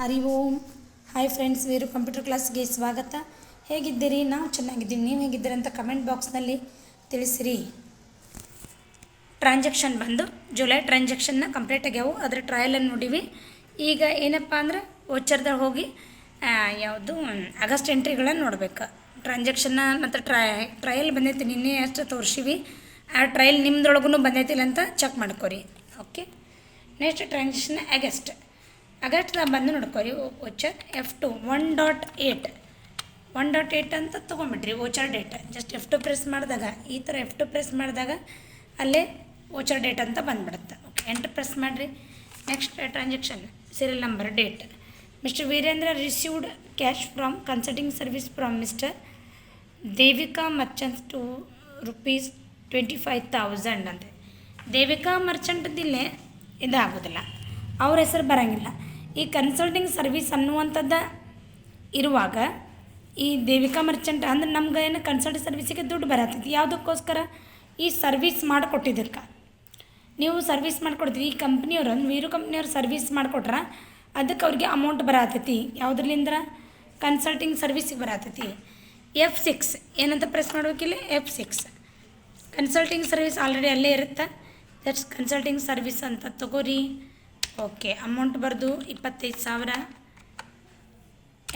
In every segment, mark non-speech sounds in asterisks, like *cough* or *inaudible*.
Hari Om. Hi friends Veeru computer ಕ್ಲಾಸ್ಗೆ ಸ್ವಾಗತ. ಹೇಗಿದ್ದೀರಿ? ನಾವು ಚೆನ್ನಾಗಿದ್ದೀವಿ. ನೀವು ಹೇಗಿದ್ದೀರಿ ಅಂತ ಕಮೆಂಟ್ ಬಾಕ್ಸ್ನಲ್ಲಿ ತಿಳಿಸಿರಿ. ಟ್ರಾನ್ಸಾಕ್ಷನ್ ಬಂದು ಜುಲೈ ಟ್ರಾನ್ಸಾಕ್ಷನ್ನ ಕಂಪ್ಲೀಟ್ ಆಗ್ಯಾವು. ಅದರ ಟ್ರಯಲನ್ನು ನೋಡಿವಿ. ಈಗ ಏನಪ್ಪ ಅಂದ್ರೆ ಓಚರ್ದಾಗ ಹೋಗಿ ಯಾವುದು ಆಗಸ್ಟ್ ಎಂಟ್ರಿಗಳನ್ನು ನೋಡ್ಬೇಕು. ಟ್ರಾನ್ಸಾಕ್ಷನ್ನ ಮತ್ತು ಟ್ರೈ ಟ್ರಯಲ್ ಬಂದೈತಿ ನಿನ್ನೆ ಅಷ್ಟು ತೋರಿಸಿವಿ. ಆ ಟ್ರಯಲ್ ನಿಮ್ದೊಳಗೂ ಬಂದೈತಿಲ್ಲ ಅಂತ ಚೆಕ್ ಮಾಡ್ಕೋರಿ. ಓಕೆ ನೆಕ್ಸ್ಟ್ ಟ್ರಾನ್ಸಾಕ್ಷನ್ ಆಗಸ್ಟ್ ಆಗಸ್ಟ್ದಾಗ ಬಂದು ನೋಡ್ಕೊರಿ voucher F two one dot eight one dot eight ಅಂತ ತೊಗೊಂಬಿಟ್ರಿ voucher date just F two press ಮಾಡಿದಾಗ, ಈ ಥರ ಎಫ್ ಟು ಪ್ರೆಸ್ ಮಾಡಿದಾಗ ಅಲ್ಲೇ ಓಚರ್ ಡೇಟ್ ಅಂತ ಬಂದುಬಿಡುತ್ತೆ. ಓಕೆ ಎಂಟರ್ ಪ್ರೆಸ್ ಮಾಡಿರಿ. Next transaction serial number date mister Virendra received cash from consulting service from mister Devika merchants to rupees twenty five thousand ಅಂತ ದೇವಿಕಾ ಮರ್ಚೆಂಟ್ದಿಲ್ಲೇ ಇದಾಗೋದಿಲ್ಲ. ಅವ್ರ ಹೆಸರು ಬರೋಂಗಿಲ್ಲ. ಈ ಕನ್ಸಲ್ಟಿಂಗ್ ಸರ್ವಿಸ್ ಅನ್ನುವಂಥದ್ದು ಇರುವಾಗ ಈ ದೇವಿಕಾ ಮರ್ಚೆಂಟ್ ಅಂದ್ರೆ ನಮ್ಗೆ ಏನು ಕನ್ಸಲ್ಟ್ ಸರ್ವಿಸಿಗೆ ದುಡ್ಡು ಬರತ್ತೈತಿ ಯಾವುದಕ್ಕೋಸ್ಕರ? ಈ ಸರ್ವಿಸ್ ಮಾಡಿಕೊಟ್ಟಿದ್ದಕ್ಕೆ ನೀವು ಸರ್ವಿಸ್ ಮಾಡಿಕೊಡ್ತೀವಿ ಈ ಕಂಪ್ನಿಯವ್ರು ವೀರು ಕಂಪ್ನಿಯವ್ರು ಸರ್ವಿಸ್ ಮಾಡಿಕೊಟ್ರೆ ಅದಕ್ಕೆ ಅವ್ರಿಗೆ ಅಮೌಂಟ್ ಬರತ್ತೈತಿ ಯಾವುದ್ರಲಿಂದ್ರ ಕನ್ಸಲ್ಟಿಂಗ್ ಸರ್ವಿಸಿಗೆ ಬರತ್ತೈತಿ ಎಫ್ ಸಿಕ್ಸ್ ಏನಂತ press ಮಾಡ್ಬೇಕಿಲ್ಲ F six consulting service already ಅಲ್ಲೇ ಇರುತ್ತೆ? ದಟ್ಸ್ ಕನ್ಸಲ್ಟಿಂಗ್ ಸರ್ವಿಸ್ ಅಂತ ತಗೋರಿ. ಓಕೆ ಅಮೌಂಟ್ ಬರೆದು ಇಪ್ಪತ್ತೈದು ಸಾವಿರ.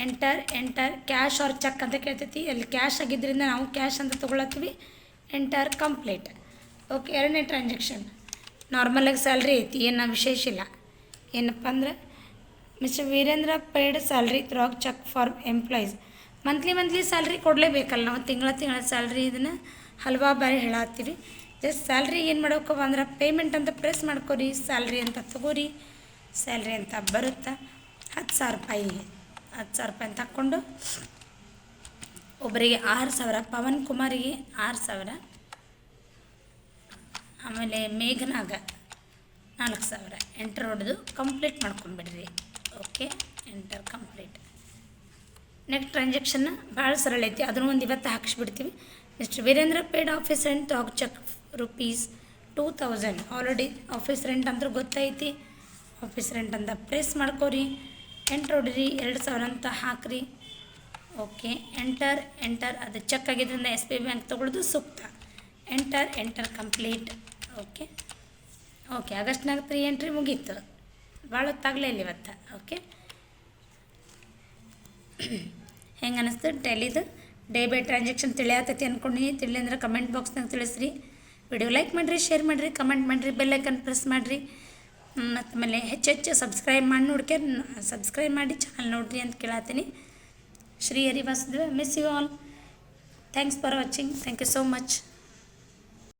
Enter enter cash or cheque ಅಂತ ಕೇಳ್ತೈತಿ. ಅಲ್ಲಿ ಕ್ಯಾಶ್ ಆಗಿದ್ದರಿಂದ ನಾವು ಕ್ಯಾಶ್ ಅಂತ ತೊಗೊಳತ್ತೀವಿ. ಎಂಟರ್ ಕಂಪ್ಲೀಟ್ ಓಕೆ ಎರಡನೇ ಟ್ರಾನ್ಸಾಕ್ಷನ್ ನಾರ್ಮಲಾಗಿ ಸ್ಯಾಲ್ರಿ ಐತಿ, ಏನು ವಿಶೇಷ ಇಲ್ಲ. ಏನಪ್ಪ ಅಂದ್ರೆ mister Virendra paid salary through cheque for employees monthly monthly salary ಕೊಡಲೇಬೇಕಲ್ಲ ನಾವು. ತಿಂಗಳ ತಿಂಗಳ ಸ್ಯಾಲ್ರಿ ಇದನ್ನು ಹಲ್ವಾ ಬಾರಿ ಹೇಳತ್ತೀವಿ. ಜಸ್ಟ್ ಸ್ಯಾಲ್ರಿ ಏನು ಮಾಡ್ಬೇಕಪ್ಪ ಅಂದ್ರೆ ಪೇಮೆಂಟ್ ಅಂತ ಪ್ರೆಸ್ ಮಾಡ್ಕೊರಿ ಸ್ಯಾಲ್ರಿ ಅಂತ ತಗೋರಿ ಸ್ಯಾಲ್ರಿ ಅಂತ ಬರುತ್ತೆ? ಹತ್ತು ಸಾವಿರ ರೂಪಾಯಿ ಹತ್ತು ಸಾವಿರ ರೂಪಾಯಿ ಅಂತ ಹಾಕ್ಕೊಂಡು ಒಬ್ಬರಿಗೆ ಆರು ಸಾವಿರ, ಪವನ್ ಕುಮಾರಿಗೆ ಆರು ಸಾವಿರ, ಆಮೇಲೆ ಮೇಘನಾಗ ನಾಲ್ಕು ಸಾವಿರ. ಎಂಟರ್ ಹೊಡೆದು ಕಂಪ್ಲೀಟ್ ಮಾಡ್ಕೊಂಬಿಡ್ರಿ ಓಕೆ ಎಂಟರ್ ಕಂಪ್ಲೀಟ್ ನೆಕ್ಸ್ಟ್ ಟ್ರಾನ್ಸಾಕ್ಷನ್ನ ಭಾಳ ಸರಳ ಐತಿ. ಅದನ್ನು ಒಂದು ಇವತ್ತು ಹಾಕಿಸ್ಬಿಡ್ತೀವಿ. Next Virendra paid office and talk cheque rupees two thousand already office rent ಅಂದ್ರೆ ಗೊತ್ತೈತಿ. ಆಫೀಸ್ ರೆಂಟ್ ಅಂತ ಪ್ರೆಸ್ ಮಾಡ್ಕೋರಿ. ಎಂಟ್ರ್ ಹೊಡ್ರಿ, ಎರಡು ಸಾವಿರ ಅಂತ ಹಾಕ್ರಿ. ಓಕೆ ಎಂಟರ್ ಎಂಟರ್ ಅದು ಚೆಕ್ ಆಗಿದ್ದರಿಂದ ಎಸ್ ಬಿ ಬ್ಯಾಂಕ್ ತೊಗೊಳೋದು ಸೂಕ್ತ. Enter enter complete okay okay ಆಗಸ್ಟ್ನಾಗ three entry ಮುಗೀತು. ಭಾಳ ಹೊತ್ತಾಗಲೇ ಇಲ್ಲ ಇವತ್ತು. ಓಕೆ *clears throat* ಹೆಂಗೆ ಅನ್ನಿಸ್ತು ಟೆಲಿದು ಡೇ ಬೈ ಟ್ರಾನ್ಸಾಕ್ಷನ್ ತಿಳಿಯತೈತಿ ಅಂದ್ಕೊಂಡಿನಿ ತಿಳಿ ಅಂದ್ರೆ ಕಮೆಂಟ್ ಬಾಕ್ಸ್ನಾಗ ತಿಳಿಸ್ರಿ. ವಿಡಿಯೋ ಲೈಕ್ ಮಾಡಿರಿ, ಶೇರ್ ಮಾಡಿರಿ, ಕಮೆಂಟ್ ಮಾಡಿರಿ ಬೆಲ್ಲೈಕನ್ ಪ್ರೆಸ್ ಮಾಡಿರಿ. ಮತ್ತು ಆಮೇಲೆ ಹೆಚ್ಚು ಹೆಚ್ಚು ಸಬ್ಸ್ಕ್ರೈಬ್ ಮಾಡಿ ನೋಡ್ಕೆ, ಸಬ್ಸ್ಕ್ರೈಬ್ ಮಾಡಿ ಚಾನಲ್ ನೋಡಿರಿ ಅಂತ ಕೇಳತ್ತೀನಿ Shri Hari Vasudeva miss you all thanks for watching thank you so much